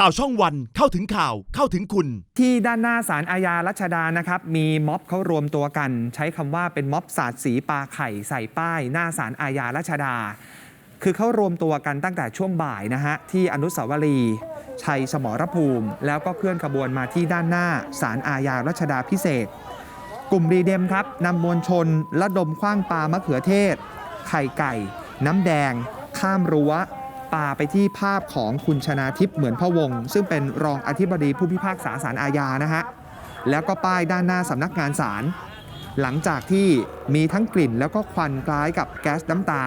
ข่าวช่องวันเข้าถึงข่าวเข้าถึงคุณ ที่ด้านหน้าศาลอาญารัชดานะครับ มีม็อบเขารวมตัวกัน ใช้คำว่าเป็นม็อบสาดสีปลาไข่ใส่ป้าย หน้าศาลอาญารัชดา คือเขารวมตัวกันตั้งแต่ช่วงบ่ายนะฮะที่อนุสาวรีย์ชัยสมรภูมิ แล้วก็เคลื่อนขบวนมาที่ด้านหน้าศาลอาญารัชดาพิเศษกกลุ่มรีเดมครับนำมวลชนระดมคว้างปลามะเขือเทศ ไข่ไก่ น้ำแดง ข้ามรั้ว ปาไปที่ภาพของคุณชนาทิพย์เหมือนพะวง ซึ่งเป็นรองอธิบดีผู้พิพากษาศาลอาญานะฮะแล้วก็ป้ายด้านหน้าสำนักงานศาลหลังจากที่มีทั้งกลิ่นแล้วก็ควันคล้ายกับแก๊สน้ำตา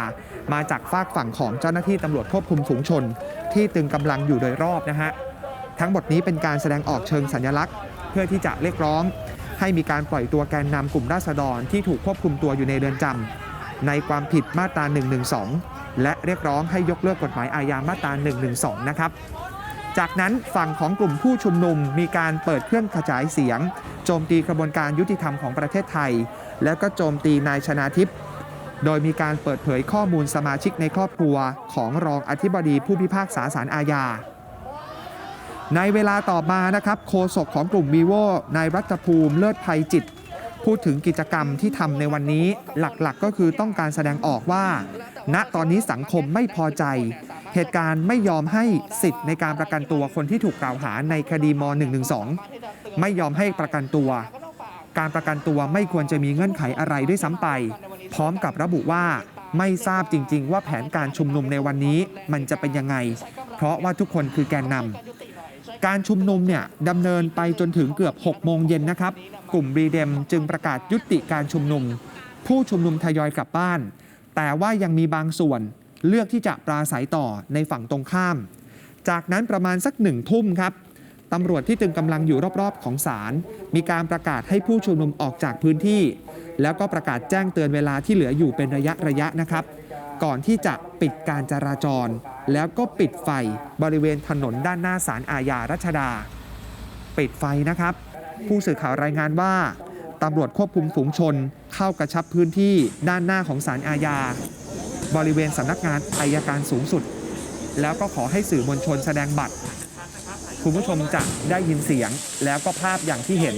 มาจากฝากฝั่งของเจ้าหน้าที่ตำรวจควบคุมฝูงชน ที่ตึงกำลังอยู่โดยรอบนะฮะทั้งหมดนี้เป็นการแสดงออกเชิงสัญลักษณ์ เพื่อที่จะเรียกร้อง ให้มีการปล่อยตัวแกนนำกลุ่มราษฎรที่ถูกควบคุมตัวอยู่ในเรือนจำในความผิดมาตรา 112 และเรียกร้องให้ยกเลิกกฎหมายอาญามาตรา 112 นะครับ จากนั้นฝั่งของกลุ่มผู้ชุมนุมมีการเปิดเครื่องขยายเสียง โจมตีกระบวนการยุติธรรมของประเทศไทย แล้วก็โจมตีนายชนาทิพย์โดยมีการเปิดเผยข้อมูลสมาชิกในครอบครัวของรองอธิบดีผู้พิพากษาศาลอาญา ในเวลาต่อมานะครับโฆษกของกลุ่มวีโวนายรัฐภูมิเลิศภัยจิต พูดถึงกิจกรรมที่ทำในวันนี้หลักๆก็คือต้องการแสดงออกว่า ณตอนนี้สังคมไม่พอใจ เหตุการณ์ไม่ยอมให้สิทธิ์ในการประกันตัวคนที่ถูกกล่าวหาในคดีม .112 ไม่ยอมให้ประกันตัว การประกันตัวไม่ควรจะมีเงื่อนไขอะไรด้วยซ้ำไป พร้อมกับระบุว่าไม่ทราบจริง ๆ ว่าแผนการชุมนุมในวันนี้มันจะเป็นยังไง เพราะว่าทุกคนคือแกนนำการชุมนุมเนี่ยดำเนินไปจนถึงเกือบ 6 โมงเย็นนะครับ กลุ่มรีเดมจึงประกาศยุติการชุมนุม ผู้ชุมนุมทยอยกลับบ้าน แต่ว่ายังมีบางส่วนเลือกที่จะปราศัยต่อในฝั่งตรงข้าม จากนั้นประมาณสักหนึ่งทุ่มครับตำรวจที่ตึงกำลังอยู่รอบๆ ของศาลมีการประกาศให้ผู้ชุมนุมออกจากพื้นที่ แล้วก็ประกาศแจ้งเตือนเวลาที่เหลืออยู่เป็นระยะระยะๆนะครับ ก่อนที่จะปิดการจราจร แล้วก็ปิดไฟบริเวณถนนด้านหน้าศาลอาญารัชดา ปิดไฟนะครับ ผู้สื่อข่าวรายงานว่าตำรวจควบคุมฝูงชน เข้ากระชับพื้นที่ด้านหน้าของศาลอาญา บริเวณสำนักงานอายการสูงสุด แล้วก็ขอให้สื่อมวลชนแสดงบัตร คุณผู้ชมจะได้ยินเสียงแล้วก็ภาพอย่างที่เห็น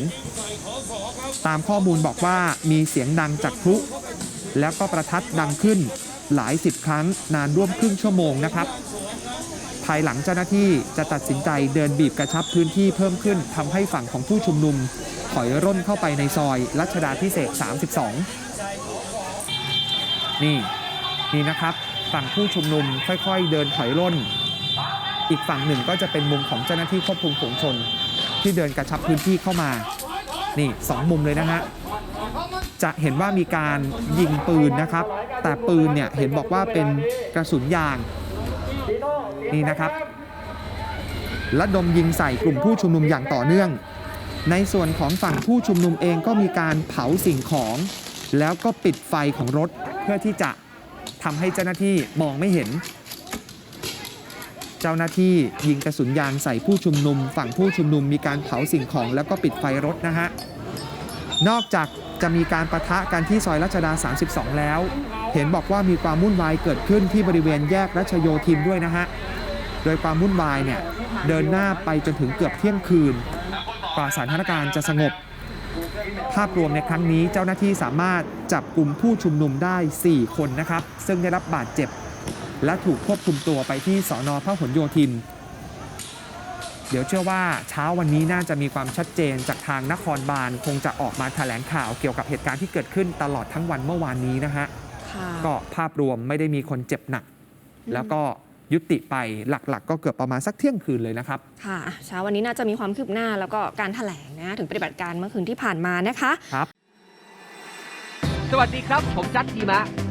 ตามข้อมูลบอกว่ามีเสียงดังจากพลุแล้วก็ประทัดดังขึ้นหลายสิบครั้งนานร่วมครึ่งชั่วโมงนะครับายหลังเจ้าหน้าที่จะตัดสินใจเดินบีบกระชับพื้นที่เพิ่มขึ้นทำให้ฝั่งของผู้ชุมนุม ถอยร่นเข้าไปในซอยรัชดาพิเศษ 32 นี่นี่นะครับ ฝั่งผู้ชุมนุมค่อยๆ เดินถอยร่น อีกฝั่งหนึ่งก็จะเป็นมุมของเจ้าหน้าที่ควบคุมฝูงชน ที่เดินกระชับพื้นที่เข้ามา นี่สองมุมเลยนะฮะจะเห็นว่ามีการยิงปืนนะครับ แต่ปืนเนี่ยเห็นบอกว่าเป็นกระสุนยาง นี่นะครับและดมยิงใส่กลุ่มผู้ชุมนุมอย่างต่อเนื่อง ในส่วนของฝั่งผู้ชุมนุมเองก็มีการเผาสิ่งของ แล้วก็ปิดไฟของรถเพื่อที่จะทำให้เจ้าหน้าที่มองไม่เห็น เจ้าหน้าที่ยิงกระสุนยางใส่ผู้ชุมนุม ฝั่งผู้ชุมนุมมีการเผาสิ่งของแล้วก็ปิดไฟรถนะฮะ นอกจากจะมีการประทะกันที่ซอยรัชดา 32 แล้ว เห็นบอกว่ามีความวุ่นวายเกิดขึ้นที่บริเวณแยกรัชโยธินด้วยนะฮะ โดยความวุ่นวายเนี่ยเดินหน้าไปจนถึงเกือบเที่ยงคืนกว่าสถานการณ์จะสงบ ภาพรวมในครั้งนี้เจ้าหน้าที่สามารถจับกลุ่มผู้ชุมนุมได้ 4 คนนะครับ ซึ่งได้รับบาดเจ็บ และถูกควบคุมตัวไปที่สอนอพหลโยธิน เดี๋ยวเชื่อว่าเช้าวันนี้น่าจะมีความชัดเจนจากทางนครบาลคงจะออกมาแถลงข่าวเกี่ยวกับเหตุการณ์ที่เกิดขึ้นตลอดทั้งวันเมื่อวานนี้นะฮะค่ะก็ภาพรวมไม่ได้มีคนเจ็บหนัก แล้วก็ยุติไปหลักๆ ก็เกือบประมาณสักเที่ยงคืนเลยนะครับ ค่ะเช้าวันนี้น่าจะมีความคืบหน้าแล้วก็การแถลงนะถึงปฏิบัติการเมื่อคืนที่ผ่านมานะคะสวัสดีครับ ผมจัดทีมะ